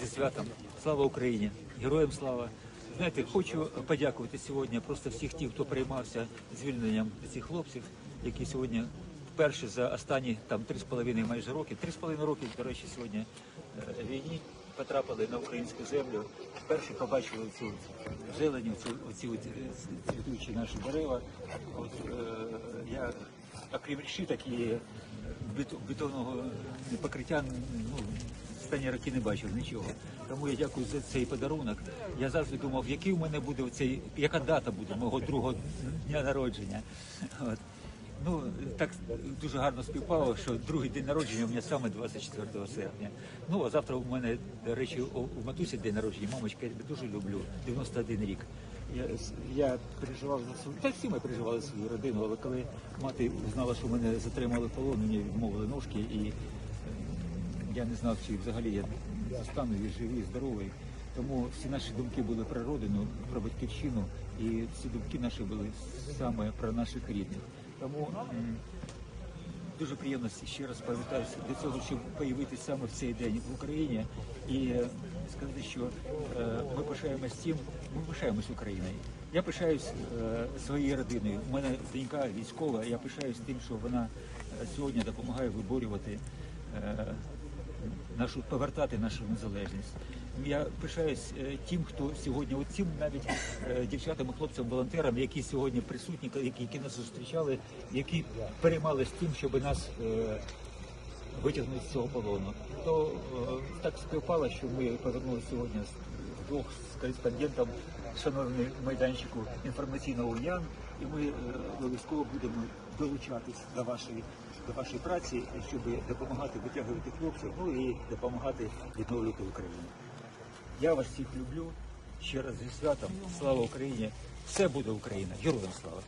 Зі святом. Слава Україні! Героям слава! Знаєте, хочу подякувати сьогодні просто всіх тих, хто приймався звільненням цих хлопців, які сьогодні вперше за останні там три з половиною майже роки, три з половиною роки, до речі, сьогодні е, війні потрапили на українську землю. Вперше побачили цю зелені, е, цвітучі наші дерева. От, е, я окрім решіток і е, бет- бетонного покриття, ну, останні роки не бачив нічого. Тому я дякую за цей подарунок. Я завжди думав, який у мене буде цей, яка дата буде мого другого дня народження. От. Ну, так дуже гарно співпало, що другий день народження у мене саме 24 серпня. Ну, а завтра у мене, до речі, у матусі день народження, мамочка, я тебе дуже люблю, 91 рік. Я, я переживав за свою, та всі ми переживали за свою родину, але коли мати знала, що мене затримали полон, мені відмовили ножки і я не знав, чи взагалі я стану і живий, здоровий. Тому всі наші думки були про родину, про батьківщину, і всі думки наші були саме про наших рідних. Тому дуже приємно ще раз повітатися до цього, щоб появитися саме в цей день в Україні і сказати, що е, ми пишаємось тим, ми пишаємось Україною. Я пишаюсь е, своєю родиною. У мене донька військова. Я пишаюсь тим, що вона е, сьогодні допомагає виборювати нашу повертати нашу незалежність. Я пишаюсь е, тим, хто сьогодні, оцім навіть е, дівчатам і хлопцям, волонтерам, які сьогодні присутні, які, нас зустрічали, які переймались тим, щоб нас е, витягнути з цього полону. То так співпало, що ми повернулися сьогодні двох з кореспондентом шановний майданчику інформаційного Ян, і ми е, обов'язково будемо долучатись до вашої до вашої праці, щоб допомагати витягувати хлопців, ну і допомагати відновлювати Україну. Я вас всіх люблю. Ще раз зі святом. Слава Україні! Все буде Україна! Героям слава!